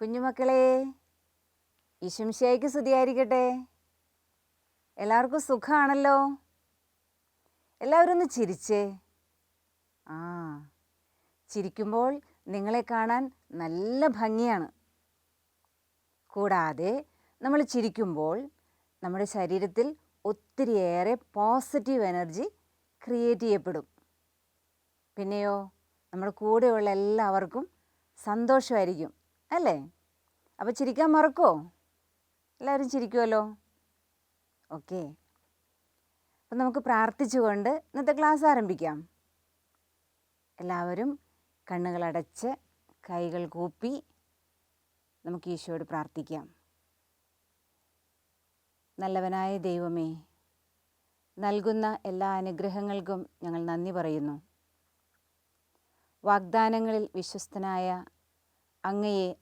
കുഞ്ഞുമക്കളെ ഈശംശയ്ക്ക് സ്തുതിയായിരിക്കട്ടെ. എല്ലാവർക്കും സുഖമാണല്ലോ എല്ലാവരും ഒന്ന് ചിരിച്ചേ. ആ ചിരിക്കുമ്പോൾ നിങ്ങളെ കാണാൻ നല്ല ഭംഗിയാണ്. കൂടാതെ നമ്മൾ ചിരിക്കുമ്പോൾ നമ്മുടെ ശരീരത്തിൽ ഒത്തിരിയേറെ പോസിറ്റീവ് എനർജി ക്രിയേറ്റ് ചെയ്യപ്പെടും. പിന്നെയോ നമ്മുടെ കൂടെയുള്ള എല്ലാവർക്കും സന്തോഷമായിരിക്കും. അല്ലേ? അപ്പോൾ ചിരിക്കാൻ മറക്കുമോ എല്ലാവരും ചിരിക്കുമല്ലോ ഓക്കെ. അപ്പം നമുക്ക് പ്രാർത്ഥിച്ചുകൊണ്ട് ഇന്നത്തെ ക്ലാസ് ആരംഭിക്കാം. എല്ലാവരും കണ്ണുകളടച്ച് കൈകൾ കൂപ്പി നമുക്ക് ഈശോയോട് പ്രാർത്ഥിക്കാം. നല്ലവനായ ദൈവമേ നൽകുന്ന എല്ലാ അനുഗ്രഹങ്ങൾക്കും ഞങ്ങൾ നന്ദി പറയുന്നു. വാഗ്ദാനങ്ങളിൽ വിശ്വസ്തനായ അങ്ങയെ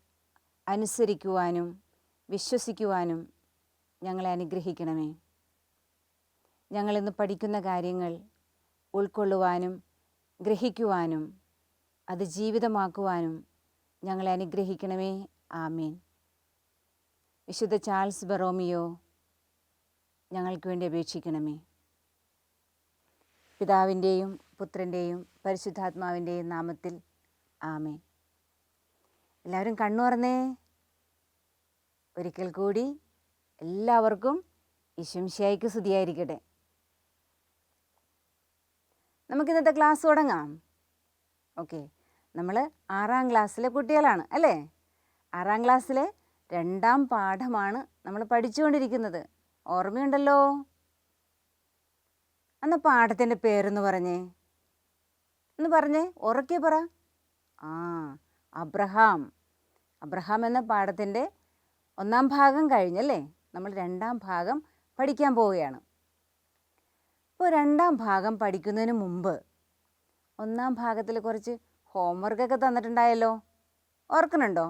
അനുസരിക്കുവാനും വിശ്വസിക്കുവാനും ഞങ്ങളെ അനുഗ്രഹിക്കണമേ. ഞങ്ങളിന്ന് പഠിക്കുന്ന കാര്യങ്ങൾ ഉൾക്കൊള്ളുവാനും ഗ്രഹിക്കുവാനും അത് ജീവിതമാക്കുവാനും ഞങ്ങളെ അനുഗ്രഹിക്കണമേ. ആമേൻ. വിശുദ്ധ ചാൾസ് ബറോമിയോ ഞങ്ങൾക്ക് വേണ്ടി അപേക്ഷിക്കണമേ. പിതാവിന്റെയും പുത്രന്റെയും പരിശുദ്ധാത്മാവിന്റെയും നാമത്തിൽ ആമേൻ. എല്ലാവരും കണ്ണു തുറന്നേ ഒരിക്കൽ കൂടി എല്ലാവർക്കും ഇശംശായിക്ക് സ്തുതിയായിരിക്കട്ടെ. നമുക്കിന്നത്തെ ക്ലാസ് തുടങ്ങാം. ഓക്കെ. നമ്മൾ ആറാം ക്ലാസ്സിലെ കുട്ടികളാണ് അല്ലേ? ആറാം ക്ലാസ്സിലെ രണ്ടാം പാഠമാണ് നമ്മൾ പഠിച്ചുകൊണ്ടിരിക്കുന്നത്. ഓർമ്മയുണ്ടല്ലോ? അന്ന് പാഠത്തിന്റെ പേരെന്ന് പറഞ്ഞേ. എന്ന് പറഞ്ഞേ ഉറക്കെ പറ. ആ അബ്രഹാം. അബ്രഹാം എന്ന പാഠത്തിന്റെ ഒന്നാം ഭാഗം കഴിഞ്ഞല്ലേ? നമ്മൾ രണ്ടാം ഭാഗം പഠിക്കാൻ പോവുകയാണ്. ഇപ്പോൾ രണ്ടാം ഭാഗം പഠിക്കുന്നതിന് മുമ്പ് ഒന്നാം ഭാഗത്തിൽ കുറച്ച് ഹോംവർക്കൊക്കെ തന്നിട്ടുണ്ടായല്ലോ? ഓർക്കുന്നുണ്ടോ?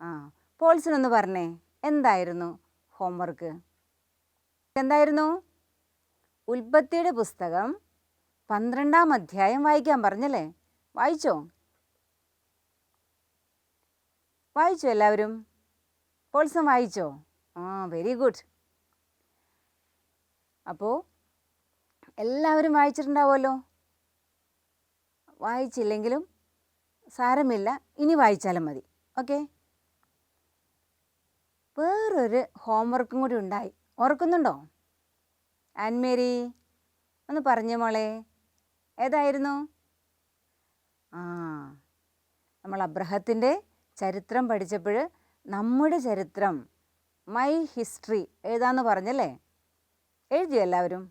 ആ പോൾസിനൊന്ന് പറഞ്ഞേ എന്തായിരുന്നു ഹോംവർക്ക് എന്തായിരുന്നു? ഉൽപ്പത്തിയുടെ പുസ്തകം പന്ത്രണ്ടാം അധ്യായം വായിക്കാൻ പറഞ്ഞല്ലേ? വായിച്ചോ? വായിച്ചോ എല്ലാവരും? പോൾസം വായിച്ചോ? ആ വെരി ഗുഡ് അപ്പോൾ എല്ലാവരും വായിച്ചിട്ടുണ്ടാവുമല്ലോ? വായിച്ചില്ലെങ്കിലും സാരമില്ല. ഇനി വായിച്ചാലും മതി. ഓക്കെ? വേറൊരു ഹോംവർക്കും കൂടി ഉണ്ടായി. ഓർക്കുന്നുണ്ടോ? ആൻമേരി ഒന്ന് പറഞ്ഞു മോളെ. ഏതായിരുന്നു? ആ നമ്മൾ അബ്രഹത്തിന്റെ ചരിത്രം പഠിച്ചപ്പോൾ നമ്മുടെ ചരിത്രം മൈ ഹിസ്റ്ററി എഴുതാന്ന് പറഞ്ഞല്ലേ? എഴുതിയോ എല്ലാവരും?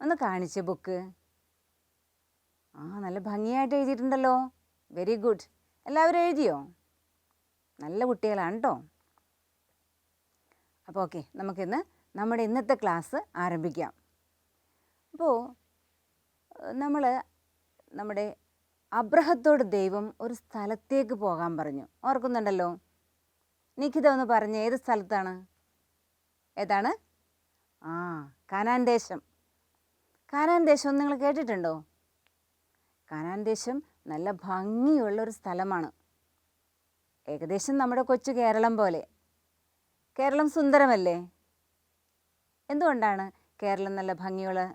ഒന്ന് കാണിച്ച് ബുക്ക് ആ നല്ല ഭംഗിയായിട്ട് എഴുതിയിട്ടുണ്ടല്ലോ. വെരി ഗുഡ് എല്ലാവരും എഴുതിയോ? നല്ല കുട്ടികളാണ് കേട്ടോ അപ്പോൾ ഓക്കെ നമുക്കിന്ന് നമ്മുടെ ഇന്നത്തെ ക്ലാസ് ആരംഭിക്കാം. അപ്പോൾ നമ്മൾ നമ്മുടെ അബ്രഹത്തോട് ദൈവം ഒരു സ്ഥലത്തേക്ക് പോകാൻ പറഞ്ഞു. ഓർക്കുന്നുണ്ടല്ലോ? നിഖിത ഒന്ന് പറഞ്ഞ ഏത് സ്ഥലത്താണ്? ഏതാണ്? ആ കാനാൻ ദേശം. കാനാൻ ദേശം നിങ്ങൾ കേട്ടിട്ടുണ്ടോ? കാനാൻ ദേശം നല്ല ഭംഗിയുള്ള ഒരു സ്ഥലമാണ്. ഏകദേശം നമ്മുടെ കൊച്ചു കേരളം പോലെ. കേരളം സുന്ദരമല്ലേ? എന്തുകൊണ്ടാണ് കേരളം നല്ല ഭംഗിയുള്ള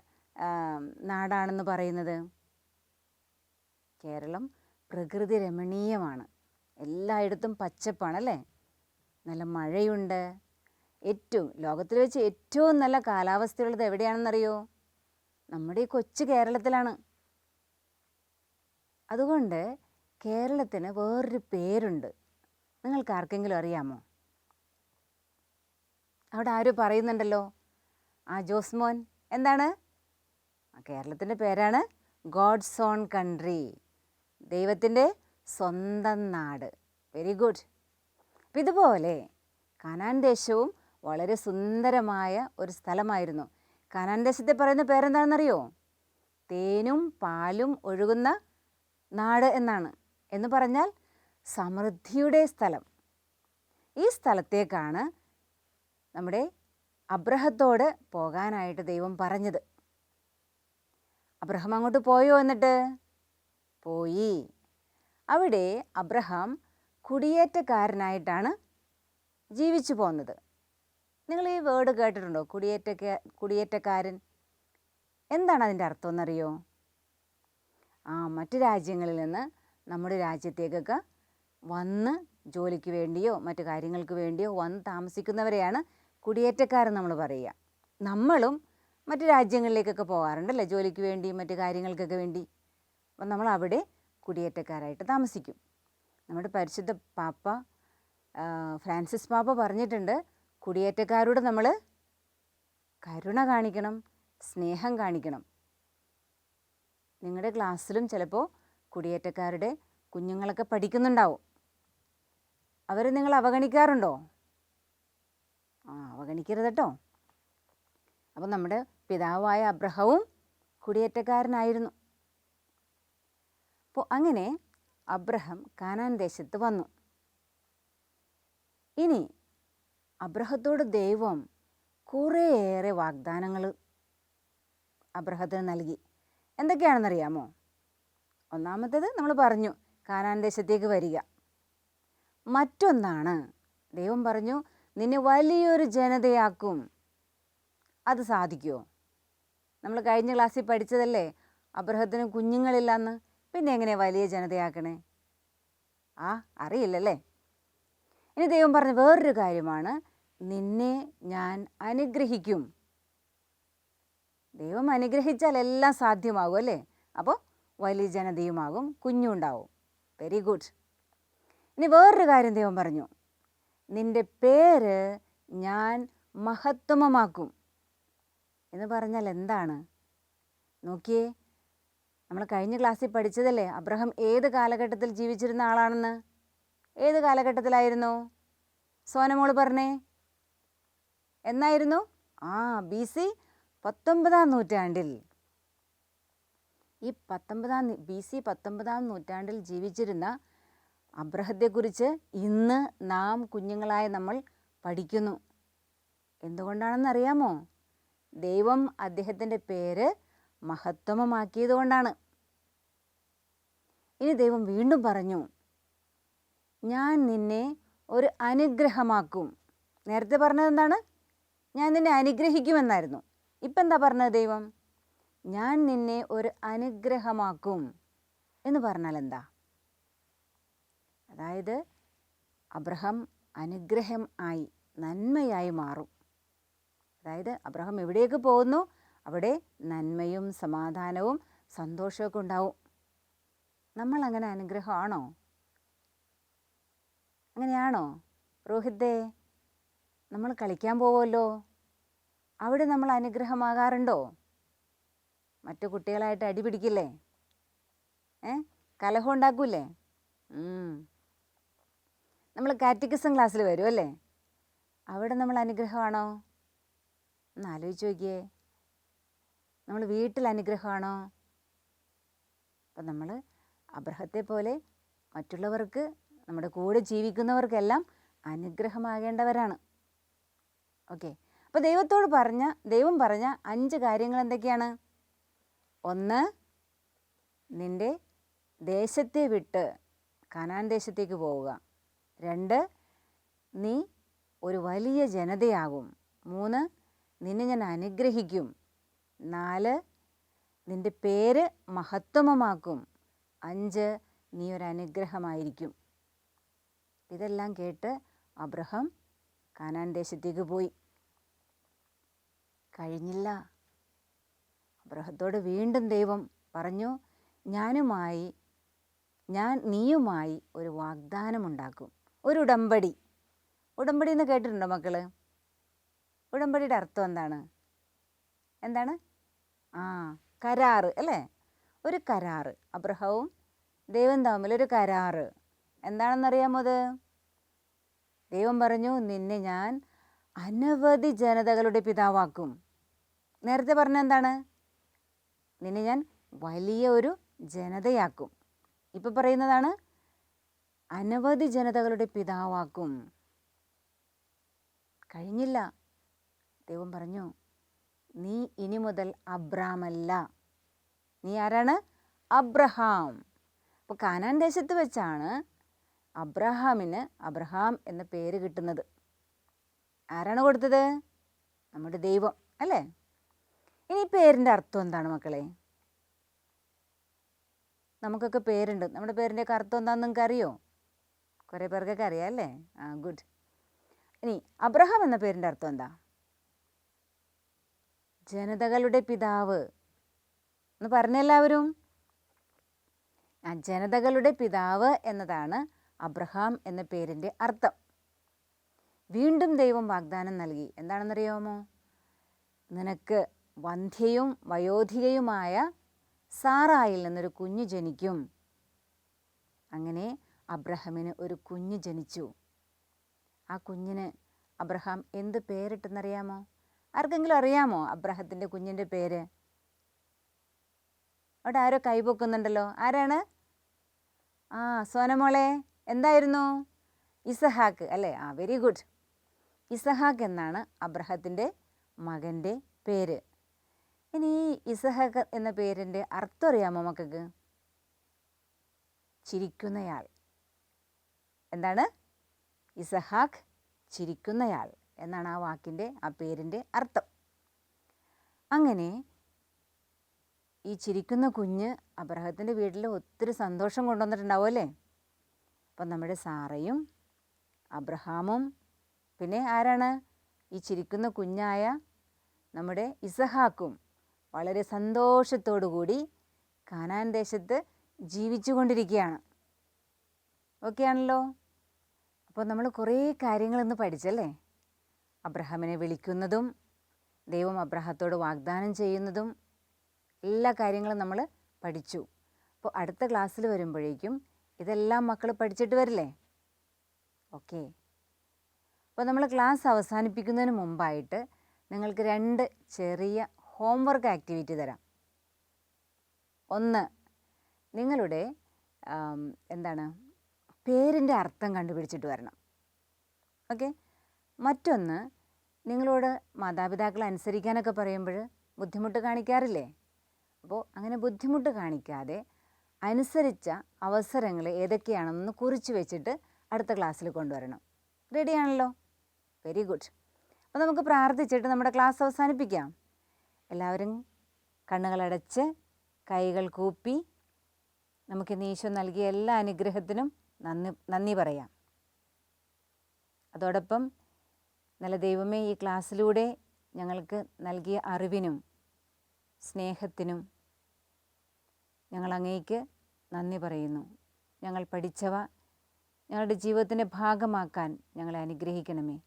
നാടാണെന്ന് പറയുന്നത്? കേരളം പ്രകൃതി രമണീയമാണ്. എല്ലായിടത്തും പച്ചപ്പാണല്ലേ നല്ല മഴയുണ്ട്. ഏറ്റവും ലോകത്തിൽ വെച്ച് ഏറ്റവും നല്ല കാലാവസ്ഥയുള്ളത് എവിടെയാണെന്നറിയോ? നമ്മുടെ ഈ കൊച്ചു കേരളത്തിലാണ്. അതുകൊണ്ട് കേരളത്തിന് വേറൊരു പേരുണ്ട്. നിങ്ങൾക്ക് ആർക്കെങ്കിലും അറിയാമോ? അവിടെ ആരും പറയുന്നുണ്ടല്ലോ? ആ ജോസ്മോൻ. എന്താണ്? കേരളത്തിന്റെ പേരാണ് ഗോഡ്സ് ഓൺ കൺട്രി. ദൈവത്തിന്റെ സ്വന്തം നാട്. വെരി ഗുഡ് അപ്പം ഇതുപോലെ കനാൻ ദേശവും വളരെ സുന്ദരമായ ഒരു സ്ഥലമായിരുന്നു. കനാൻ ദേശത്തെ പറയുന്ന പേരെന്താണെന്നറിയോ? തേനും പാലും ഒഴുകുന്ന നാട് എന്നാണ്. എന്ന് പറഞ്ഞാൽ സമൃദ്ധിയുടെ സ്ഥലം. ഈ സ്ഥലത്തേക്കാണ് നമ്മുടെ അബ്രഹത്തോട് പോകാനായിട്ട് ദൈവം പറഞ്ഞത്. അബ്രഹം അങ്ങോട്ട് പോയോ എന്നിട്ട്? പോയി. അവിടെ അബ്രഹാം കുടിയേറ്റക്കാരനായിട്ടാണ് ജീവിച്ചു പോകുന്നത് നിങ്ങൾ ഈ വേർഡ് കേട്ടിട്ടുണ്ടോ? കുടിയേറ്റ കുടിയേറ്റക്കാരൻ? എന്താണ് അതിന്റെ അർത്ഥം എന്നറിയോ? ആ മറ്റു രാജ്യങ്ങളിൽ നിന്ന് നമ്മുടെ രാജ്യത്തേക്കൊക്കെ വന്ന് ജോലിക്ക് വേണ്ടിയോ മറ്റു കാര്യങ്ങൾക്ക് വേണ്ടിയോ വന്ന് താമസിക്കുന്നവരെയാണ് കുടിയേറ്റക്കാരൻ നമ്മൾ പറയുക. നമ്മളും മറ്റു രാജ്യങ്ങളിലേക്കൊക്കെ പോകാറുണ്ടല്ലേ? ജോലിക്ക് വേണ്ടി മറ്റു കാര്യങ്ങൾക്കൊക്കെ വേണ്ടി. അപ്പം നമ്മൾ അവിടെ കുടിയേറ്റക്കാരായിട്ട് താമസിക്കും. നമ്മുടെ പരിശുദ്ധ പാപ്പ ഫ്രാൻസിസ് പാപ്പ പറഞ്ഞിട്ടുണ്ട് കുടിയേറ്റക്കാരോട് നമ്മൾ കരുണ കാണിക്കണം സ്നേഹം കാണിക്കണം. നിങ്ങളുടെ ക്ലാസ്സിലും ചിലപ്പോൾ കുടിയേറ്റക്കാരുടെ കുഞ്ഞുങ്ങളൊക്കെ പഠിക്കുന്നുണ്ടാവും. അവരെ നിങ്ങൾ അവഗണിക്കാറുണ്ടോ? ആ അവഗണിക്കരുത് കേട്ടോ അപ്പം നമ്മുടെ പിതാവായ അബ്രഹവും കുടിയേറ്റക്കാരനായിരുന്നു. അപ്പോൾ അങ്ങനെ അബ്രഹം കാനാൻ ദേശത്ത് വന്നു. ഇനി അബ്രഹത്തോട് ദൈവം കുറേയേറെ വാഗ്ദാനങ്ങൾ അബ്രഹത്തിന് നൽകി. എന്തൊക്കെയാണെന്നറിയാമോ? ഒന്നാമത്തേത് നമ്മൾ പറഞ്ഞു കാനാൻ ദേശത്തേക്ക് വരിക. മറ്റൊന്നാണ് ദൈവം പറഞ്ഞു നിന്നെ വലിയൊരു ജനതയാക്കും. അത് സാധിക്കുമോ നമ്മൾ കഴിഞ്ഞ ക്ലാസ്സിൽ പഠിച്ചതല്ലേ? അബ്രഹത്തിന് കുഞ്ഞുങ്ങളില്ലെന്ന്. പിന്നെ എങ്ങനെ വലിയ ജനതയാക്കണേ? ആ അറിയില്ലല്ലേ? ഇനി ദൈവം പറഞ്ഞ വേറൊരു കാര്യമാണ്. നിന്നെ ഞാൻ അനുഗ്രഹിക്കും. ദൈവം അനുഗ്രഹിച്ചാൽ എല്ലാം സാധ്യമാകും അല്ലേ? അപ്പോൾ വലിയ ജനതയുമാകും കുഞ്ഞുണ്ടാവും. വെരി ഗുഡ് ഇനി വേറൊരു കാര്യം ദൈവം പറഞ്ഞു. നിന്റെ പേര് ഞാൻ മഹത്വമമാക്കും എന്ന് പറഞ്ഞാൽ എന്താണ്? നോക്കിയേ നമ്മൾ കഴിഞ്ഞ ക്ലാസ്സിൽ പഠിച്ചതല്ലേ? അബ്രഹാം ഏത് കാലഘട്ടത്തിൽ ജീവിച്ചിരുന്ന ആളാണെന്ന്? ഏത് കാലഘട്ടത്തിലായിരുന്നു? സോനമോൾ പറഞ്ഞേ. എന്നായിരുന്നു? ആ ബി സി പത്തൊമ്പതാം നൂറ്റാണ്ടിൽ. ഈ പത്തൊമ്പതാം ബി സി പത്തൊമ്പതാം നൂറ്റാണ്ടിൽ ജീവിച്ചിരുന്ന അബ്രഹത്തെക്കുറിച്ച് ഇന്ന് നാം കുഞ്ഞുങ്ങളായ നമ്മൾ പഠിക്കുന്നു. എന്തുകൊണ്ടാണെന്നറിയാമോ? ദൈവം അദ്ദേഹത്തിന്റെ പേര് മഹത്വമമാക്കിയത് കൊണ്ടാണ് ഇനി ദൈവം വീണ്ടും പറഞ്ഞു ഞാൻ നിന്നെ ഒരു അനുഗ്രഹമാക്കും. നേരത്തെ പറഞ്ഞത് എന്താണ്? ഞാൻ നിന്നെ അനുഗ്രഹിക്കുമെന്നായിരുന്നു. ഇപ്പം എന്താ പറഞ്ഞത് ദൈവം? ഞാൻ നിന്നെ ഒരു അനുഗ്രഹമാക്കും എന്ന് പറഞ്ഞാൽ എന്താ? അതായത് അബ്രഹാം അനുഗ്രഹം ആയി നന്മയായി മാറും. അതായത് അബ്രഹാം എവിടേക്ക് പോകുന്നു? അവിടെ നന്മയും സമാധാനവും സന്തോഷമൊക്കെ ഉണ്ടാവും. നമ്മൾ അങ്ങനെ അനുഗ്രഹമാണോ? അങ്ങനെയാണോ? രോഹിതേ നമ്മൾ കളിക്കാൻ പോവുമല്ലോ. അവിടെ നമ്മൾ അനുഗ്രഹമാകാറുണ്ടോ? മറ്റു കുട്ടികളായിട്ട് അടി പിടിക്കില്ലേ? ഏ? കലഹം ഉണ്ടാക്കൂലേ നമ്മൾ കാറ്റഗിസം ക്ലാസ്സിൽ വരും അല്ലേ? അവിടെ നമ്മൾ അനുഗ്രഹമാണോ? ഒന്ന് ആലോചിച്ച് നോക്കിയേ. നമ്മൾ വീട്ടിൽ അനുഗ്രഹമാണോ അപ്പം നമ്മൾ അബ്രഹത്തെ പോലെ മറ്റുള്ളവർക്ക് നമ്മുടെ കൂടെ ജീവിക്കുന്നവർക്കെല്ലാം അനുഗ്രഹമാകേണ്ടവരാണ്. ഓക്കെ. അപ്പോൾ ദൈവത്തോട് പറഞ്ഞ ദൈവം പറഞ്ഞ അഞ്ച് കാര്യങ്ങൾ എന്തൊക്കെയാണ്? ഒന്ന് നിന്റെ ദേശത്തെ വിട്ട് കനാൻ ദേശത്തേക്ക് പോവുക. രണ്ട് നീ ഒരു വലിയ ജനതയാകും. മൂന്ന് നിന്നെ ഞാൻ അനുഗ്രഹിക്കും. നാല് നിന്റെ പേര് മഹത്വമമാക്കും. അഞ്ച് നീ ഒരു അനുഗ്രഹമായിരിക്കും. ഇതെല്ലാം കേട്ട് അബ്രഹാം കാനാൻ ദേശത്തേക്ക് പോയി. കഴിഞ്ഞില്ല. അബ്രഹത്തോട് വീണ്ടും ദൈവം പറഞ്ഞു ഞാനുമായി ഞാൻ നീയുമായി ഒരു വാഗ്ദാനമുണ്ടാക്കും. ഒരു ഉടമ്പടി. ഉടമ്പടി എന്ന് കേട്ടിട്ടുണ്ടോ മക്കൾ? ഉടമ്പടിയുടെ അർത്ഥം എന്താണ്? എന്താണ്? ആ കരാറ് അല്ലേ? ഒരു കരാറ്. അബ്രഹവും ദൈവം തമ്മിൽ ഒരു കരാറ്. എന്താണെന്നറിയാമോ അത്? ദൈവം പറഞ്ഞു നിന്നെ ഞാൻ അനവധി ജനതകളുടെ പിതാവാക്കും. നേരത്തെ പറഞ്ഞ എന്താണ്? നിന്നെ ഞാൻ വലിയ ഒരു ജനതയാക്കും. ഇപ്പം പറയുന്നതാണ് അനവധി ജനതകളുടെ പിതാവാക്കും. കഴിഞ്ഞില്ല. ദൈവം പറഞ്ഞു നീ ഇനി മുതൽ അബ്രാമല്ല. നീ ആരാണ്? അബ്രഹാം. അപ്പോൾ കാനാൻ ദേശത്ത് വെച്ചാണ് അബ്രഹാമിന് അബ്രഹാം എന്ന പേര് കിട്ടുന്നത്. ആരാണ് കൊടുത്തത്? നമ്മുടെ ദൈവം അല്ലേ? ഇനി പേരിന്റെ അർത്ഥം എന്താണ് മക്കളെ? നമുക്കൊക്കെ പേരുണ്ട്. നമ്മുടെ പേരിന്റെയൊക്കെ അർത്ഥം എന്താണെന്ന് നിങ്ങൾക്ക് അറിയോ കുറേ പേർക്കൊക്കെ അറിയാം അല്ലേ? ആ ഗുഡ് ഇനി അബ്രഹാം എന്ന പേരിന്റെ അർത്ഥം എന്താ? ജനതകളുടെ പിതാവ് എന്ന് പറഞ്ഞെല്ലാവരും ആ ജനതകളുടെ പിതാവ് എന്നതാണ് അബ്രഹാം എന്ന പേരിന്റെ അർത്ഥം. വീണ്ടും ദൈവം വാഗ്ദാനം നൽകി. എന്താണെന്നറിയാമോ? നിനക്ക് വന്ധ്യയും വയോധികയുമായ സാറായിൽ നിന്നൊരു കുഞ്ഞ് ജനിക്കും. അങ്ങനെ അബ്രഹാമിന് ഒരു കുഞ്ഞ് ജനിച്ചു. ആ കുഞ്ഞിന് അബ്രഹാം എന്ത് പേരിട്ടെന്നറിയാമോ? ആർക്കെങ്കിലും അറിയാമോ അബ്രഹത്തിന്റെ കുഞ്ഞിന്റെ പേര്? അവിടെ ആരോ കൈപൊക്കുന്നുണ്ടല്ലോ. ആരാണ്? ആ സോനമോളെ എന്തായിരുന്നു? ഇസഹാക്ക് അല്ലേ? ആ വെരി ഗുഡ് ഇസഹാക്ക് എന്നാണ് അബ്രഹത്തിന്റെ മകന്റെ പേര്. ഇനി ഈ ഇസഹാക്ക് എന്ന പേരിന്റെ അർത്ഥം അറിയാമോ മക്കൾക്ക്? ചിരിക്കുന്നയാൾ. എന്താണ്? ഇസഹാക്ക് ചിരിക്കുന്നയാൾ. എന്നാണ് ആ വാക്കിന്റെ ആ പേരിന്റെ അർത്ഥം. അങ്ങനെ ഈ ചിരിക്കുന്ന കുഞ്ഞ് അബ്രഹത്തിന്റെ വീട്ടിൽ ഒത്തിരി സന്തോഷം കൊണ്ടുവന്നിട്ടുണ്ടാവും അല്ലേ? അപ്പം നമ്മുടെ സാറയും അബ്രഹാമും പിന്നെ ആരാണ്? ഈ ചിരിക്കുന്ന കുഞ്ഞായ നമ്മുടെ ഇസഹാക്കും വളരെ സന്തോഷത്തോടു കൂടി കാനാൻ ദേശത്ത് ജീവിച്ചു കൊണ്ടിരിക്കുകയാണ്. ഓക്കെ ആണല്ലോ? അപ്പോൾ നമ്മൾ കുറേ കാര്യങ്ങൾ ഇന്ന് പഠിച്ചല്ലേ? അബ്രഹാമിനെ വിളിക്കുന്നതും ദൈവം അബ്രഹത്തോട് വാഗ്ദാനം ചെയ്യുന്നതും എല്ലാ കാര്യങ്ങളും നമ്മൾ പഠിച്ചു. അപ്പോൾ അടുത്ത ക്ലാസ്സിൽ വരുമ്പോഴേക്കും ഇതെല്ലാം മക്കൾ പഠിച്ചിട്ട് വരില്ലേ? ഓക്കെ. അപ്പോൾ നമ്മൾ ക്ലാസ് അവസാനിപ്പിക്കുന്നതിന് മുമ്പായിട്ട് നിങ്ങൾക്ക് രണ്ട് ചെറിയ ഹോംവർക്ക് ആക്ടിവിറ്റി തരാം. ഒന്ന് നിങ്ങളുടെ എന്താണ് പേരിന്റെ അർത്ഥം കണ്ടുപിടിച്ചിട്ട് വരണം. ഓക്കെ? മറ്റൊന്ന് നിങ്ങളോട് മാതാപിതാക്കൾ അനുസരിക്കാനൊക്കെ പറയുമ്പോൾ ബുദ്ധിമുട്ട് കാണിക്കാറില്ലേ? അപ്പോൾ അങ്ങനെ ബുദ്ധിമുട്ട് കാണിക്കാതെ അനുസരിച്ച അവസരങ്ങൾ ഏതൊക്കെയാണെന്ന് കുറിച്ച് വെച്ചിട്ട് അടുത്ത ക്ലാസ്സിൽ കൊണ്ടുവരണം. റെഡിയാണല്ലോ വെരി ഗുഡ് അപ്പോൾ നമുക്ക് പ്രാർത്ഥിച്ചിട്ട് നമ്മുടെ ക്ലാസ് അവസാനിപ്പിക്കാം. എല്ലാവരും കണ്ണുകളടച്ച് കൈകൾ കൂപ്പി നമുക്ക് ഈശോ നൽകിയ എല്ലാ അനുഗ്രഹത്തിനും നന്ദി നന്ദി പറയാം. അതോടൊപ്പം നല്ല ദൈവമേ ഈ ക്ലാസ്സിലൂടെ ഞങ്ങൾക്ക് നൽകിയ അറിവിനും സ്നേഹത്തിനും ഞങ്ങൾ അങ്ങേക്ക് നന്ദി പറയുന്നു. ഞങ്ങൾ പഠിച്ചവ ഞങ്ങളുടെ ജീവിതത്തിന്റെ ഭാഗമാക്കാൻ ഞങ്ങളെ അനുഗ്രഹിക്കണമേ.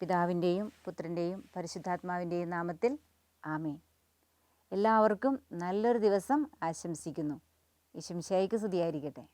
പിതാവിന്റെയും പുത്രന്റെയും പരിശുദ്ധാത്മാവിന്റെയും നാമത്തിൽ ആമേ എല്ലാവർക്കും നല്ലൊരു ദിവസം ആശംസിക്കുന്നു. ഈശംശായിക്ക് സ്തുതിയായിരിക്കട്ടെ.